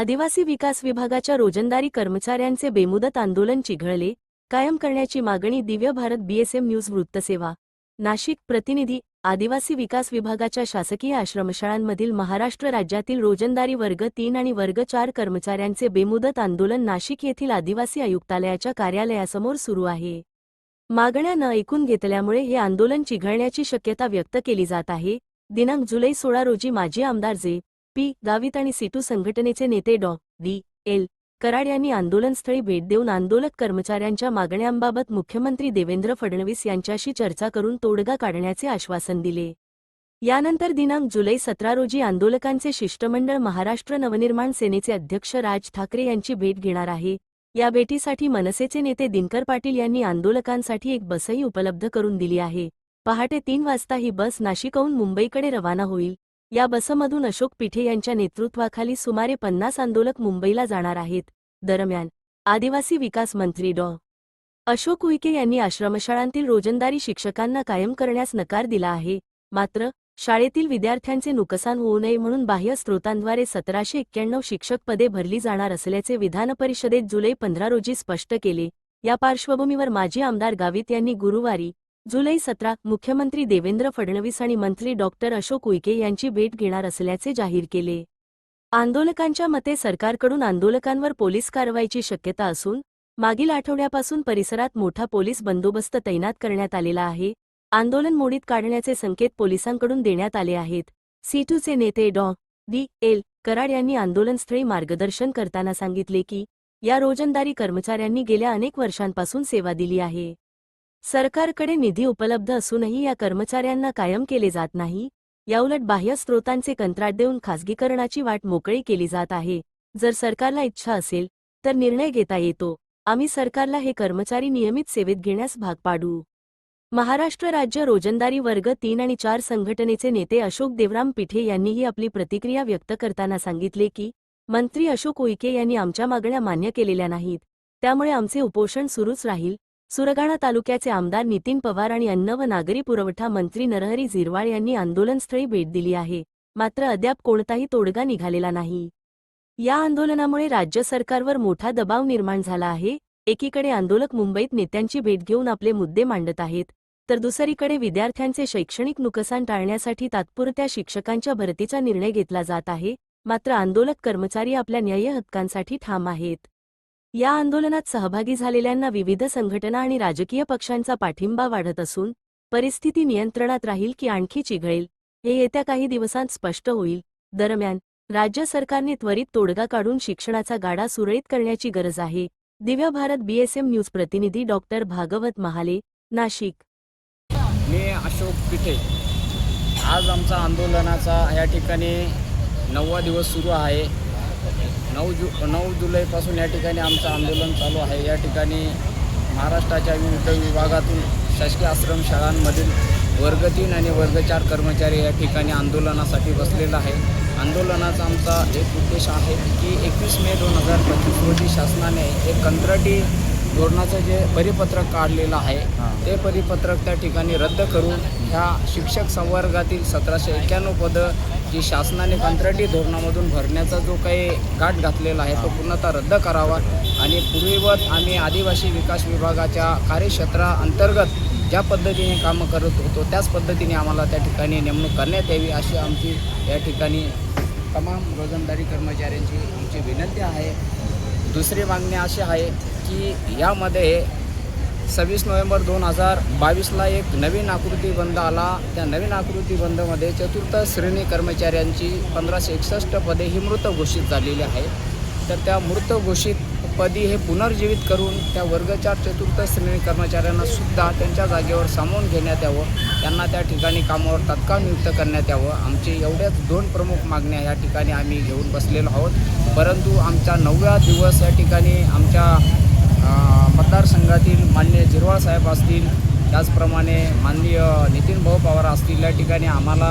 आदिवासी विकास विभागाच्या रोजंदारी कर्मचाऱ्यांचे बेमुदत आंदोलन चिघळले कायम करण्याची मागणी दिव्य भारत बीएसएम न्यूज वृत्तसेवा नाशिक प्रतिनिधी आदिवासी विकास विभागाच्या शासकीय आश्रमशाळांमधील महाराष्ट्र राज्यातील रोजंदारी वर्ग तीन आणि वर्ग चार कर्मचाऱ्यांचे बेमुदत आंदोलन नाशिक येथील आदिवासी आयुक्तालयाच्या कार्यालयासमोर सुरू आहे. मागण्या न ऐकून घेतल्यामुळे हे आंदोलन चिघळण्याची शक्यता व्यक्त केली जात आहे. दिनांक जुलै सोळा रोजी माजी आमदार जे. पी. गावित आणि सिटू संघटनेचे नेते डॉ. डी. एल. कराड यांनी आंदोलनस्थळी भेट देऊन आंदोलक कर्मचाऱ्यांच्या मागण्यांबाबत मुख्यमंत्री देवेंद्र फडणवीस यांच्याशी चर्चा करून तोडगा काढण्याचे आश्वासन दिले. यानंतर दिनांक जुलै सतरा रोजी आंदोलकांचे शिष्टमंडळ महाराष्ट्र नवनिर्माण सेनेचे अध्यक्ष राज ठाकरे यांची भेट घेणार आहे. या भेटीसाठी मनसेचे नेते दिनकर पाटील यांनी आंदोलकांसाठी एक बसही उपलब्ध करून दिली आहे. पहाटे तीन वाजता ही बस नाशिकहून मुंबईकडे रवाना होईल. या बसमधून अशोक पिठे यांच्या नेतृत्वाखाली सुमारे पन्नास आंदोलक मुंबईला जाणार आहेत. दरम्यान आदिवासी विकास मंत्री डॉ. अशोक उईके यांनी आश्रमशाळांतील रोजंदारी शिक्षकांना कायम करण्यास नकार दिला आहे. मात्र शाळेतील विद्यार्थ्यांचे नुकसान होऊ नये म्हणून बाह्य स्रोतांद्वारे सतराशे एक्क्याण्णव शिक्षक पदे भरली जाणार असल्याचे विधानपरिषदेत जुलै पंधरा रोजी स्पष्ट केले. या पार्श्वभूमीवर माजी आमदार गावित यांनी गुरुवारी जुलै सतरा मुख्यमंत्री देवेंद्र फडणवीस आणि मंत्री डॉक्टर अशोक उईके यांची भेट घेणार असल्याचे जाहीर केले. आंदोलकांच्या मते सरकारकडून आंदोलकांवर पोलीस कारवाईची शक्यता असून मागील आठवड्यापासून परिसरात मोठा पोलीस बंदोबस्त तैनात करण्यात आलेला आहे. आंदोलन मोडीत काढण्याचे संकेत पोलिसांकडून देण्यात आले आहेत. सीटूचे नेते डॉ. डी. एल. कराड यांनी आंदोलनस्थळी मार्गदर्शन करताना सांगितले की या रोजंदारी कर्मचाऱ्यांनी गेल्या अनेक वर्षांपासून सेवा दिली आहे. सरकारकडे निधी उपलब्ध असूनही या कर्मचाऱ्यांना कायम केले जात नाही. याउलट बाह्य स्रोतांचे कंत्राट देऊन खासगीकरणाची वाट मोकळी केली जात आहे. जर सरकारला इच्छा असेल तर निर्णय घेता येतो. आम्ही सरकारला हे कर्मचारी नियमित सेवेत घेण्यास भाग पाडू. महाराष्ट्र राज्य रोजंदारी वर्ग तीन आणि चार संघटनेचे नेते अशोक देवराम पिठे यांनीही आपली प्रतिक्रिया व्यक्त करताना सांगितले की मंत्री अशोक उईके यांनी आमच्या मागण्या मान्य केलेल्या नाहीत. त्यामुळे आमचे उपोषण सुरूच राहील. सुरगाणा तालुक्याचे आमदार नितीन पवार आणि अन्न व नागरी पुरवठा मंत्री नरहरी झिरवाळ यांनी आंदोलनस्थळी भेट दिली आहे. मात्र अद्याप कोणताही तोडगा निघालेला नाही. या आंदोलनामुळे राज्य सरकारवर मोठा दबाव निर्माण झाला आहे. एकीकडे आंदोलक मुंबईत नेत्यांची भेट घेऊन आपले मुद्दे मांडत आहेत तर दुसरीकडे विद्यार्थ्यांचे शैक्षणिक नुकसान टाळण्यासाठी तात्पुरत्या शिक्षकांच्या भरतीचा निर्णय घेतला जात आहे. मात्र आंदोलक कर्मचारी आपल्या न्याय हक्कांसाठी ठाम आहेत. या आंदोलनात सहभागी झालेल्यांना विविध संघटना आणि राजकीय पक्षांचा पाठिंबा वाढत असून परिस्थिती नियंत्रणात राहील की आणखी चिघळेल हे येत्या काही दिवसांत स्पष्ट होईल. दरम्यान राज्य सरकारने त्वरित तोडगा काढून शिक्षणाचा गाडा सुरळीत करण्याची गरज आहे. दिव्य भारत बीएसएम न्यूज प्रतिनिधी डॉक्टर भागवत महाले नाशिक. मी अशोक पिठे. आज आमचा आंदोलनाचा या ठिकाणी नववा दिवस सुरू आहे. नऊ जु नऊ जुलैपासून या ठिकाणी आमचं आंदोलन चालू आहे. या ठिकाणी महाराष्ट्राच्या विविध विभागातून शासकीय आश्रमशाळांमधील वर्ग तीन आणि वर्ग चार कर्मचारी या ठिकाणी आंदोलनासाठी बसलेला आहे. आंदोलनाचा आमचा एक उद्देश आहे की एकवीस मे दोन हजार पंचवीस रोजी शासनाने एक कंत्राटी धोरणाचं जे परिपत्रक काढलेलं आहे ते परिपत्रक त्या ठिकाणी रद्द करून ह्या शिक्षक संवर्गातील सतराशे एक्क्याण्णव पदं जी शासनाने कंत्राटी धोरणामधून भरण्याचा जो काही गाठ घातलेला आहे तो पूर्णतः रद्द करावा. आणि पूर्वीवत आम्ही आदिवासी विकास विभागाच्या कार्यक्षेत्राअंतर्गत ज्या पद्धतीने कामं करत होतो त्याच पद्धतीने आम्हाला त्या ठिकाणी नेमणूक करण्यात यावी अशी आमची या ठिकाणी तमाम रोजंदारी कर्मचाऱ्यांची आमची विनंती आहे. दुसरी मागणी अशी आहे की यामध्ये सव्वीस नोव्हेंबर दोन हजार बावीसला एक नवीन आकृती बंद आला. त्या नवीन आकृती बंदमध्ये चतुर्थ श्रेणी कर्मचाऱ्यांची पंधराशे एकसष्ट पदे ही मृत घोषित झालेली आहे. तर त्या मृत घोषित पदी हे पुनर्जीवित करून त्या वर्गचार चतुर्थ श्रेणी कर्मचाऱ्यांना सुद्धा त्यांच्या जागेवर सामावून घेण्यात यावं. त्यांना त्या ठिकाणी कामावर तत्काळ नियुक्त करण्यात यावं. आमचे एवढ्याच दोन प्रमुख मागण्या या ठिकाणी आम्ही घेऊन बसलेलो आहोत. परंतु आमचा नवव्या दिवस या ठिकाणी आमच्या मतदारसंघातील माननीय जिरवाळ साहेब असतील त्याचप्रमाणे माननीय नितीन भाऊ पवार असतील या ठिकाणी आम्हाला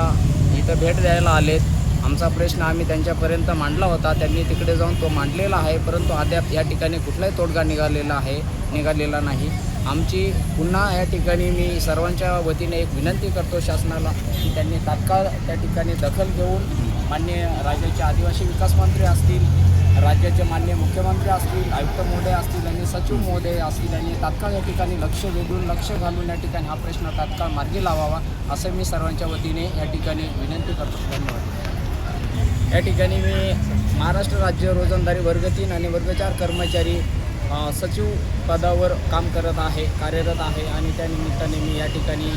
इथं भेट द्यायला आलेत. आमचा प्रश्न आम्ही त्यांच्यापर्यंत मांडला होता. त्यांनी तिकडे जाऊन तो मांडलेला आहे परंतु अद्याप या ठिकाणी कुठलाही तोडगा निघालेला आहे निघालेला नाही. आमची पुन्हा या ठिकाणी मी सर्वांच्या वतीने एक विनंती करतो शासनाला की त्यांनी तात्काळ त्या ठिकाणी दखल घेऊन माननीय राज्याचे आदिवासी विकास मंत्री असतील राज्याचे मान्य मुख्यमंत्री असतील आयुक्त महोदय असतील आणि सचिव महोदय असतील आणि तात्काळ या ठिकाणी लक्ष वेधून लक्ष घालून या ठिकाणी हा प्रश्न तात्काळ मार्गी लावावा असं मी सर्वांच्या वतीने या ठिकाणी विनंती करतो. धन्यवाद. या ठिकाणी मी महाराष्ट्र राज्य रोजंदारी वर्ग तीन आणि वर्ग चार कर्मचारी सचिव पदावर काम करत आहे कार्यरत आहे आणि त्या निमित्ताने मी या ठिकाणी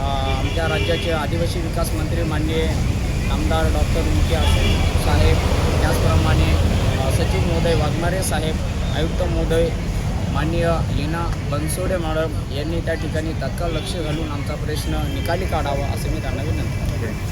आमच्या राज्याचे आदिवासी विकास मंत्री माननीय आमदार डॉक्टर मुके साहेब त्याचप्रमाणे सचिव महोदय वाघमारे साहेब आयुक्त महोदय माननीय लीना बनसोडे मॅडम यांनी त्या ठिकाणी तत्काळ लक्ष घालून आमचा प्रश्न निकाली काढावा असं मी त्यांना विनंती